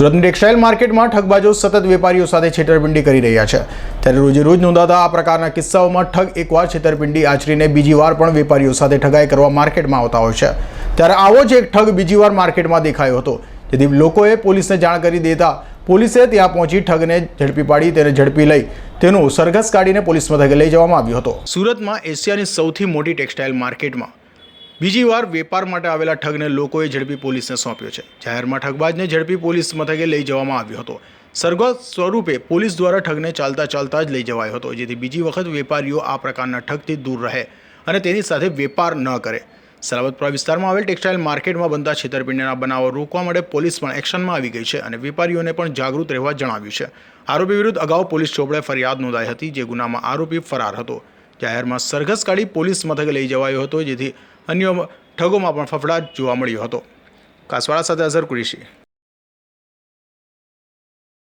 સુરતની ટેક્સટાઇલ માર્કેટમાં ઠગબાજો સતત વેપારીઓ સાથે છેતરપિંડી કરી રહ્યા છે. ત્યારે રોજે રોજ નોંધાતા આ પ્રકારના કિસ્સાઓમાં ઠગ એકવાર છેતરપિંડી આચરીને બીજી વાર પણ વેપારીઓ સાથે ઠગાઈ કરવા માર્કેટમાં આવતા હોય છે. ત્યારે આવો જ એક ઠગ બીજી વાર માર્કેટમાં દેખાયો હતો. જેથી લોકોએ પોલીસને જાણ કરી દેતા પોલીસે ત્યાં પહોંચી ઠગને ઝડપી પાડી તેને ઝડપી લઈ તેનું સરઘસ કાઢીને પોલીસ મથકે લઈ જવામાં આવ્યો હતો. સુરતમાં એશિયાની સૌથી મોટી ટેક્સટાઇલ માર્કેટમાં બીજી વાર વેપાર માટે આવેલા ઠગને લોકોએ ઝડપી પોલીસને સોંપ્યો છે. જાહેરમાં ઠગબાજને ઝડપી પોલીસ મથકે લઈ જવામાં આવ્યો હતો. સરગત સ્વરૂપે પોલીસ દ્વારા ઠગને ચાલતા ચાલતા જ લઈ જવાયો હતો, જેથી બીજી વખત વેપારીઓ આ પ્રકારના ઠગથી દૂર રહે અને તેની સાથે વેપાર ન કરે. સલાબતપુરા વિસ્તારમાં આવેલ ટેક્સટાઇલ માર્કેટમાં બનતા છેતરપિંડીના બનાવો રોકવા માટે પોલીસ પણ એક્શનમાં આવી ગઈ છે અને વેપારીઓને પણ જાગૃત રહેવા જણાવ્યું છે. આરોપી વિરુદ્ધ અગાઉ પોલીસ ચોપડે ફરિયાદ નોંધાઈ હતી, જે ગુનામાં આરોપી ફરાર હતો. જાહેરમાં સરઘસ કાઢી પોલીસ મથકે લઈ જવાયો હતો, જેથી અન્ય ઠગોમાં પણ ફફડાટ જોવા મળ્યો હતો. કાસવાળા સાથે અઝર કુરેશી.